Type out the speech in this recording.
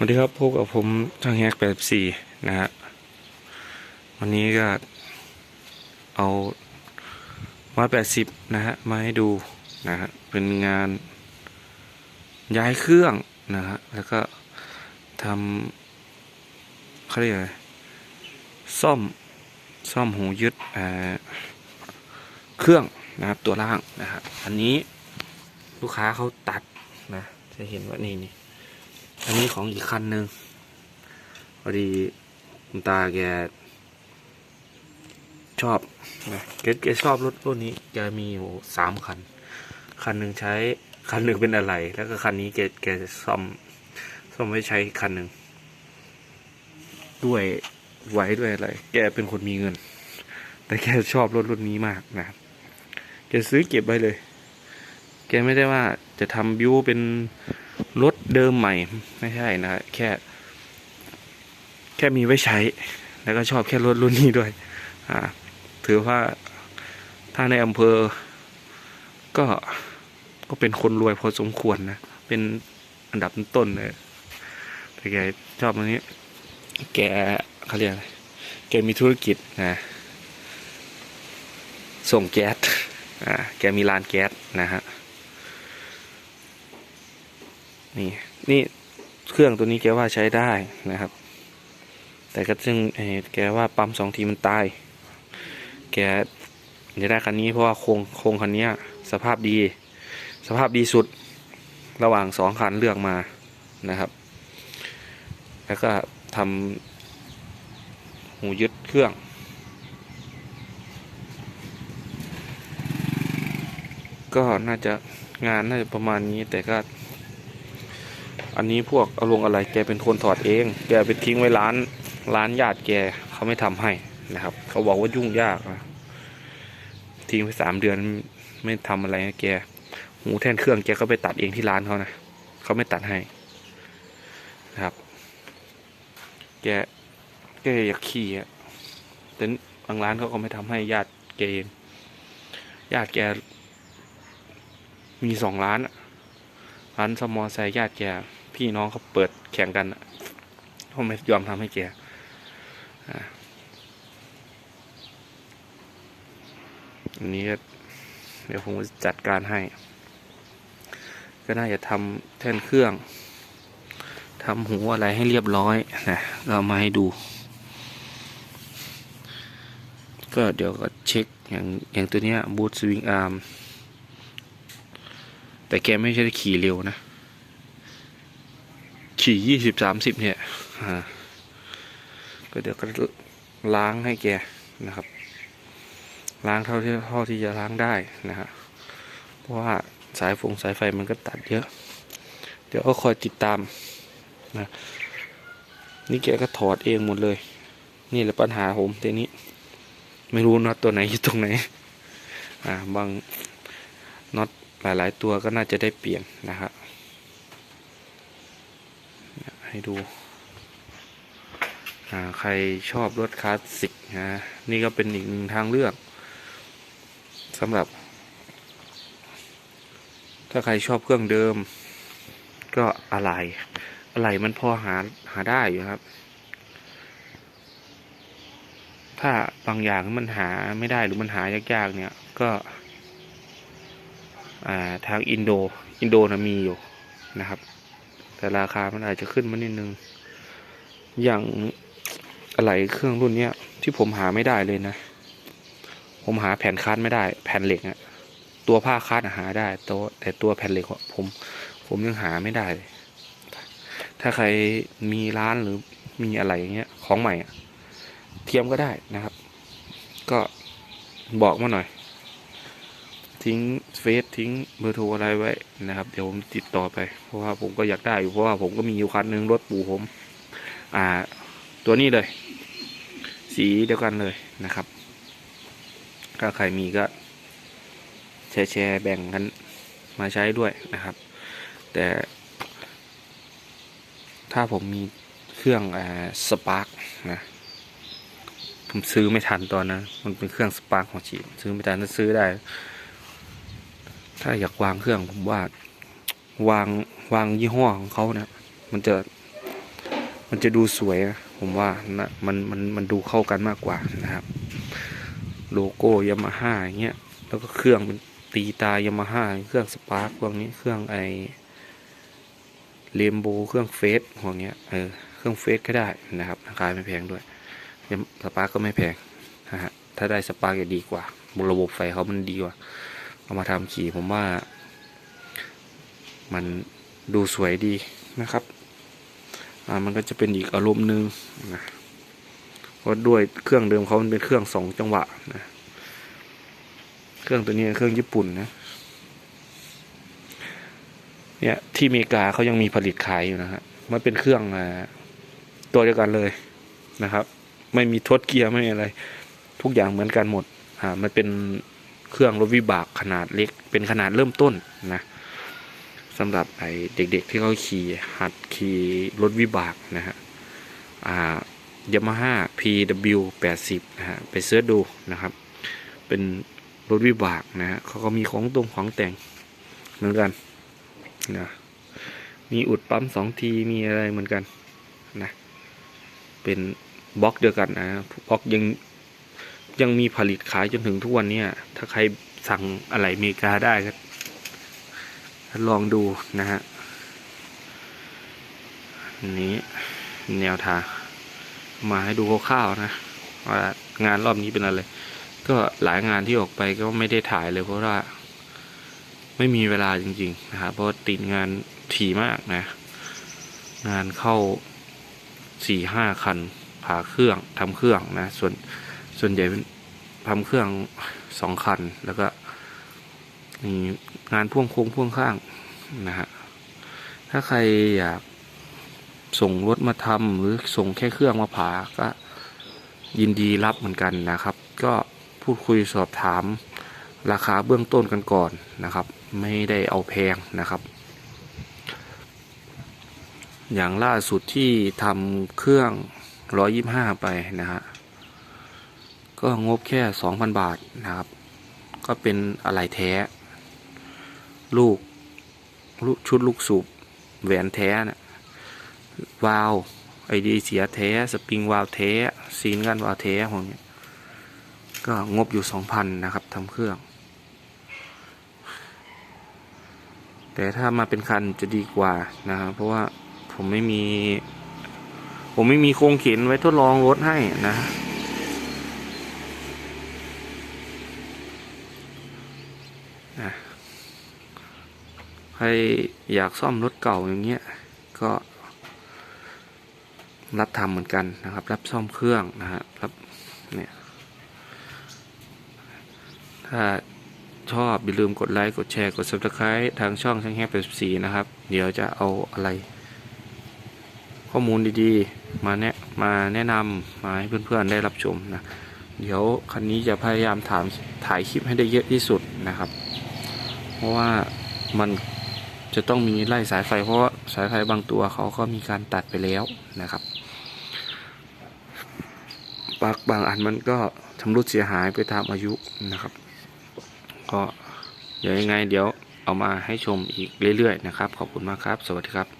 สวัสดีครับพบกับผมช่างแฮกแปดสี่นะฮะวันนี้ก็เอามาแปดสิบนะฮะมาให้ดูนะฮะเป็นงานย้ายเครื่องนะฮะแล้วก็ทำเขาเรียกอะไรซ่อมซ่อมหูยึดเครื่องนะครับตัวล่างนะฮะอันนี้ลูกค้าเขาตัดนะจะเห็นว่านี่นี่ อันนี้ของอีกคันหนึ่งพอดีคุณตาแกชอบนะแกแกชอบรถรุ่นนี้แกมีอยู่สามคัน คันหนึ่งใช้คันหนึ่งเป็นอะไร แล้วก็คันนี้แกแกซ่อมซ่อมไว้ใช้คันหนึ่งด้วยไว้ด้วยอะไร แกเป็นคนมีเงิน แต่แกชอบรถรุ่นนี้มากนะแกซื้อเก็บไว้เลย แกไม่ได้ว่าจะทำบิวเป็น รถเดิมใหม่ไม่ใช่นะแค่ แค่มีไว้ใช้ แล้วก็ชอบแค่รถรุ่นนี้ด้วย อ่า ถือว่าถ้าในอำเภอ ก็ก็เป็นคนรวยพอสมควรนะ เป็นอันดับต้นเลยแต่แกชอบอันนี้ แกเขาเรียกอะไร แกมีธุรกิจนะ ส่งแก๊ส อ่า แกมีร้านแก๊สนะฮะ นี่นี่เครื่องตัวนี้แกว่าใช้ได้นะครับ แต่ก็ซึ่งแกว่าปั๊มสองทีมันตาย แกจะได้คันนี้เพราะว่าโครงโครงคันนี้สภาพดี สภาพดีสุดระหว่างสองคันเลือกมานะครับ แล้วก็ทำหูยึดเครื่องก็น่าจะงานน่าจะประมาณนี้แต่ก็ อันนี้พวกเอาลงอะไรแกเป็นคนถอดเอง แกไปทิ้งไว้ร้านร้านญาติแกเขาไม่ทำให้นะครับ เขาบอกว่ายุ่งยากนะทิ้งไปสามเดือนไม่ทำอะไรให้แก หูแท่นเครื่องแกก็ไปตัดเองที่ร้านเขานะเขาไม่ตัดให้นะครับ แกแกอยากขี่อะแต่บางร้านเขาก็ไม่ทำให้ญาติแกเองญาติแกมีสองร้านร้านสมอไซค์ญาติแก พี่น้องเขาเปิดแข่งกันอะเขาไม่ยอมทำให้แกอันนี้เดี๋ยวผมจะจัดการให้ ก็น่าจะทำแท่นเครื่องทำหูอะไรให้เรียบร้อยนะเรามาให้ดู ก็เดี๋ยวก็เช็คอย่างอย่างตัวเนี้ยบูทสวิงอาร์มแต่แกไม่ใช่ขี่เร็วนะ ขี่ยี่สิบสามสิบเนี่ยอ่าก็เดี๋ยวก็ล้างให้แกนะครับ ล้างเท่าที่เท่าที่จะล้างได้นะฮะเพราะว่าสายฟงสายไฟมันก็ตัดเยอะ เดี๋ยวก็คอยติดตามนะนี่แกก็ถอดเองหมดเลย นี่แหละปัญหาผมทีนี้ ไม่รู้น็อตตัวไหนอยู่ตรงไหน อ่าบางน็อตหลาย ๆ ตัวก็น่าจะได้เปลี่ยนนะครับ ให้ดูใครชอบรถคลาสสิกนะนี่ก็เป็นอีกหนึ่งทางเลือกสำหรับ ถ้าใครชอบเครื่องเดิม ก็อะไร อะไรมันพอหาหาได้อยู่ครับ ถ้าบางอย่างมันหาไม่ได้หรือมันหายากๆเนี่ยก็ทางอินโด อินโดนะมีอยู่นะครับ แต่ราคามันอาจจะขึ้นมานิดนึง อย่างอะไรเครื่องรุ่นเนี้ย ที่ผมหาไม่ได้เลยนะ ผมหาแผ่นคาดไม่ได้ แผ่นเหล็กอะตัวผ้าคาดหาได้ตัวแต่ตัวแผ่นเหล็กผมผมยังหาไม่ได้เลยถ้าใครมีร้านหรือมีอะไรอย่างเงี้ยของใหม่อะเทียมก็ได้นะครับ ก็บอกมาหน่อย ทิ้งเฟซทิ้งเบอร์โทรอะไรไว้นะครับ เดี๋ยวผมติดต่อไป เพราะว่าผมก็อยากได้อยู่เพราะว่าผมก็มีอยู่คันหนึ่งรถปู่ผม อ่า ตัวนี้เลย สีเดียวกันเลยนะครับถ้าใครมีก็ แชร์แชร์แบ่งกันมาใช้ด้วยนะครับ แต่ ถ้าผมมีเครื่องอ่าสปาร์กนะผมซื้อไม่ทันตอนนั้นมันเป็นเครื่องสปาร์กของจีนซื้อไม่ทันถ้าซื้อได้ ถ้าอยากวางเครื่องผมว่าวางวางยี่ห้อของเขาเนะมันจะมันจะดูสวยนะผมว่านะมันมันมันดูเข้ากันมากกว่านะครับ โลโก้ยามาฮ่าอย่างเงี้ยแล้วก็เครื่องเป็นตีตายามาฮ่าเครื่องสปาร์กพวกนี้เครื่องไอเรมโบเครื่องเฟสพวกเนี้ยเออเครื่องเฟสก็ได้นะครับราคาไม่แพงด้วยยาสปาร์กก็ไม่แพงนะฮะถ้าได้สปาร์กจะดีกว่าระบบไฟเขามันดีกว่า เอามาทำขี่ผมว่า มันดูสวยดีนะครับอ่ามันก็จะเป็นอีกอารมณ์หนึ่งนะเพราะด้วยเครื่องเดิมเขามันเป็นเครื่องสองจังหวะนะ เครื่องตัวนี้เครื่องญี่ปุ่นนะ เนี่ยที่อเมริกาเขายังมีผลิตขายอยู่นะฮะ มันเป็นเครื่องตัวเดียวกันเลยนะครับ ไม่มีทดเกียร์ไม่มีอะไร ทุกอย่างเหมือนกันหมด อ่า มันเป็น เครื่องรถวิบากขนาดเล็ก เป็นขนาดเริ่มต้นนะสำหรับไอเด็กๆที่เขาขี่หัดขี่รถวิบากนะฮะอ่ายามาฮ่า PW 80นะฮะไปเสิร์ชดูนะครับ เป็นรถวิบากนะฮะเขาก็มีของตรงของแต่งเหมือนกันนะมีอุดปั๊มสองทีมีอะไรเหมือนกันนะเป็นบล็อกเดียวกันนะบล็อกยัง ยังมีผลิตขายจนถึงทุกวันนี้ถ้าใครสั่งอะไรอเมริกาได้ก็ลองดูนะฮะนี้แนวทางมาให้ดูคร่าวๆนะว่างานรอบนี้เป็นอะไร ก็หลายงานที่ออกไปก็ไม่ได้ถ่ายเลยเพราะว่า ไม่มีเวลาจริงๆนะครับเพราะติดงานถี่มากนะ งานเข้าสี่ห้าคันผ่าเครื่องทำเครื่องนะ ส่วน ส่วนใหญ่เป็นทำเครื่องสองคัน แล้วก็มีงานพ่วงโค้งพ่วงข้างนะฮะถ้าใครอยากส่งรถมาทำหรือส่งแค่เครื่องมาผ่าก็ยินดีรับเหมือนกันนะครับ ก็พูดคุยสอบถามราคาเบื้องต้นกันก่อนนะครับ ไม่ได้เอาแพงนะครับ อย่างล่าสุดที่ทำเครื่อง 125 ไปนะฮะ ก็งบแค่ 2,000 บาทนะครับ ก็เป็นอะไรแท้ ลูกลูกชุดลูกสูบแหวนแท้นะวาวไอดีเสียแท้ สปริงวาวแท้ซีนกันวาวแท้พวกนี้ก็งบอยู่สองพันนะครับทำเครื่อง แต่ถ้ามาเป็นคันจะดีกว่านะครับเพราะว่าผมไม่มี ผมไม่มีโครงเข็นไว้ทดลองรถให้นะ ใครอยากซ่อมรถเก่าอย่างเงี้ยก็รับทำเหมือนกันนะครับ รับซ่อมเครื่องนะฮะรับเนี่ยถ้าชอบอย่าลืมกดไลค์กดแชร์กด subscribe ทางช่องช่างแฮปปี้สีนะครับ เดี๋ยวจะเอาอะไร ข้อมูลดีๆ มาแนะมาแนะนำมาให้เพื่อนๆได้รับชมนะเดี๋ยวคันนี้จะพยายามถามถ่ายคลิปให้ได้เยอะที่สุดนะครับ เพราะว่ามัน จะต้องมีไล่สายไฟเพราะว่าสายไฟบางตัวเขาก็มีการตัดไปแล้วนะครับปลั๊กบางอันมันก็ชำรุดเสียหายไปตามอายุนะครับ ก็เดี๋ยวยังไงเดี๋ยวเอามาให้ชมอีกเรื่อยๆนะครับ ขอบคุณมากครับ สวัสดีครับ